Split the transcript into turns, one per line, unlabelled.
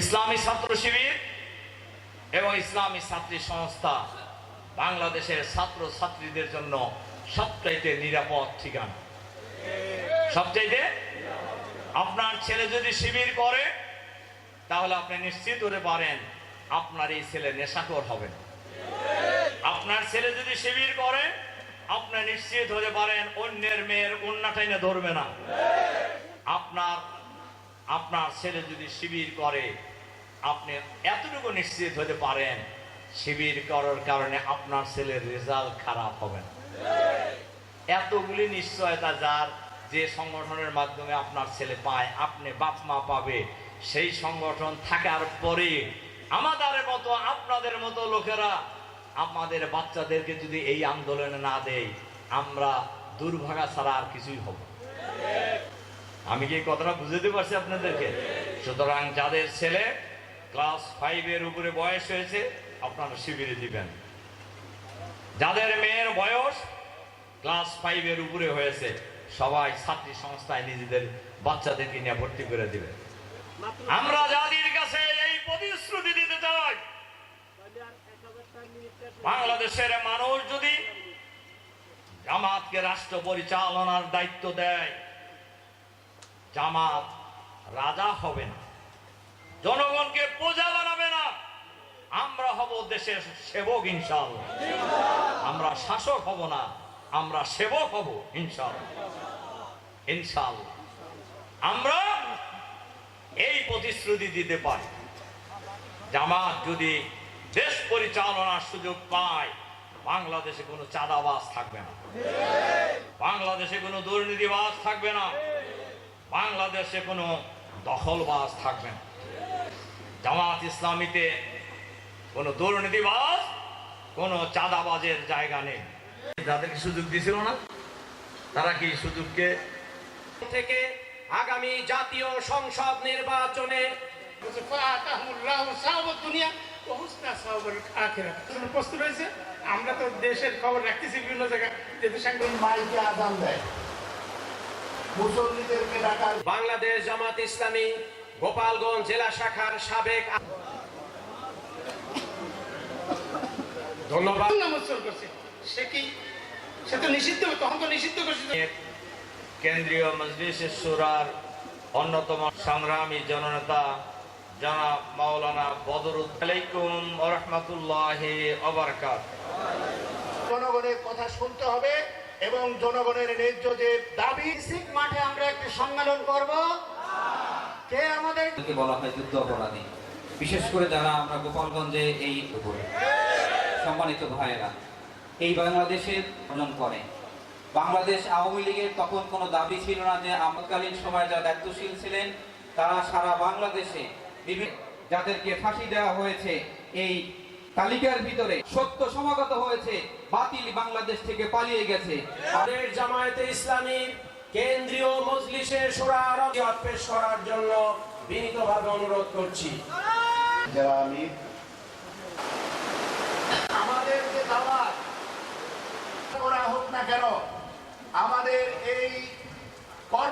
ইসলামী ছাত্র শিবির এবং ইসলামী ছাত্রী সংস্থা বাংলাদেশের ছাত্র ছাত্রীদের জন্য সবচাইতে নিরাপদ ঠিকানা। সবচাইতে আপনার ছেলে যদি শিবির করে, তাহলে আপনি নিশ্চিত হতে পারেন আপনার এই ছেলে নেশাকর হবে আপনার ছেলে যদি শিবির করে, আপনি নিশ্চিত হতে পারেন অন্যের মেয়ের অন্যটাইনে ধরবে না। আপনার আপনার ছেলে যদি শিবির করে আপনি এতটুকু নিশ্চিত হতে পারেন, শিবির করার কারণে আপনার ছেলের রেজাল্ট খারাপ হবে না। এতগুলি নিশ্চয়তা যার যে সংগঠনের মাধ্যমে আপনার ছেলে পায়, আপনি বাপ মা পাবে, সেই সংগঠন থাকার পরে আমাদের মতো, আপনাদের মতো লোকেরা আমাদের বাচ্চাদেরকে যদি এই আন্দোলনে না দেয়, আমরা দুর্ভাগা ছাড়া আর কিছুই হব আমি কি কথাটা বুঝতে পারছি আপনাদেরকে? সুতরাং যাদের ছেলে ক্লাস ফাইভের উপরে বয়স হয়েছে, আপনারা শিবিরে দিবেন। যাদের মেয়ের বয়স ক্লাস ফাইভের উপরে হয়েছে, সবাই ছাত্রী সংস্থায় নিজেদের বাচ্চাদেরকে নিয়ে ভর্তি করে দিবে। আমরা জাতির কাছে এই প্রতিশ্রুতি দিতে চাই, বাংলাদেশের মানুষ যদি জামাতকে রাষ্ট্র পরিচালনার দায়িত্ব দেয়, জামাত রাজা হবে না। জনগণকে প্রজা বানাবে না। আমরা হব দেশের সেবক ইনশাল্লাহ আমরা শাসক হব না, আমরা সেবক হব ইনশাল্লাহ ইনশাল্লাহ আমরা এই প্রতিশ্রুতি দিতে পারি। জামাত যদি দেশ পরিচালনার সুযোগ পায়, বাংলাদেশে কোনো চাঁদাবাজ থাকবে না। বাংলাদেশে কোনো দুর্নীতিবাজ থাকবে না। বাংলাদেশে কোনো দখলবাজ থাকবে না। জামাত ইসলামীতে কোনো দুর্নীতিবাজ কোন চাঁদাবাজের জায়গা নেই। যাদেরকে সুযোগ দিয়েছিল না। তারা কি সুযোগকে
থেকে আগামী জাতীয় সংসদ নির্বাচনে
প্রস্তুত হয়েছে আমরা তো দেশের খবর রাখতেছি বিভিন্ন জায়গায়
বাংলাদেশ জামাত ইসলামী গোপালগঞ্জ জেলা শাখার সাবেক ধন্যবাদ।
নামোৎসর্গ করছে। সে কি? সে তো নিষিদ্ধ তখন তো নিষিদ্ধ ঘোষিত
কেন্দ্রীয় মজলিসের সুরার অন্যতম সংগ্রামী জননেতা জনাব মাওলানা রহমতুল্লাহ অবরকাত
জনগণের কথা শুনতে হবে এবং জনগণের ন্যায্য যে দাবি
মাঠে আমরা একটি সম্মেলন করব। কে আমাদের
তাদেরকে বলা হয় যুদ্ধ অপরাধী। বিশেষ করে যারা আমরা গোপালগঞ্জে এই সম্মানিত ভাইয়েরা এই বাংলাদেশের অর্জন করে। বাংলাদেশ আওয়ামী লীগের তখন কোনো দাবি ছিল না যে আমতকালীন সময়ে যারা দায়িত্বশীল ছিলেন তারা সারা বাংলাদেশে বিভিন্ন যাদেরকে ফাঁসি দেওয়া হয়েছে এই তালিকার ভিতরে সত্য সমাগত হয়েছে বাতিল বাংলাদেশ থেকে পালিয়ে গেছে।
আমাদের জামায়াতে ইসলামী কেন্দ্রীয় মজলিসের সুরার পেশ করার জন্য বিনীতভাবে অনুরোধ করছি।
যারা আমি আমাদের যে দাওয়াত করা হোক না কেন আমাদের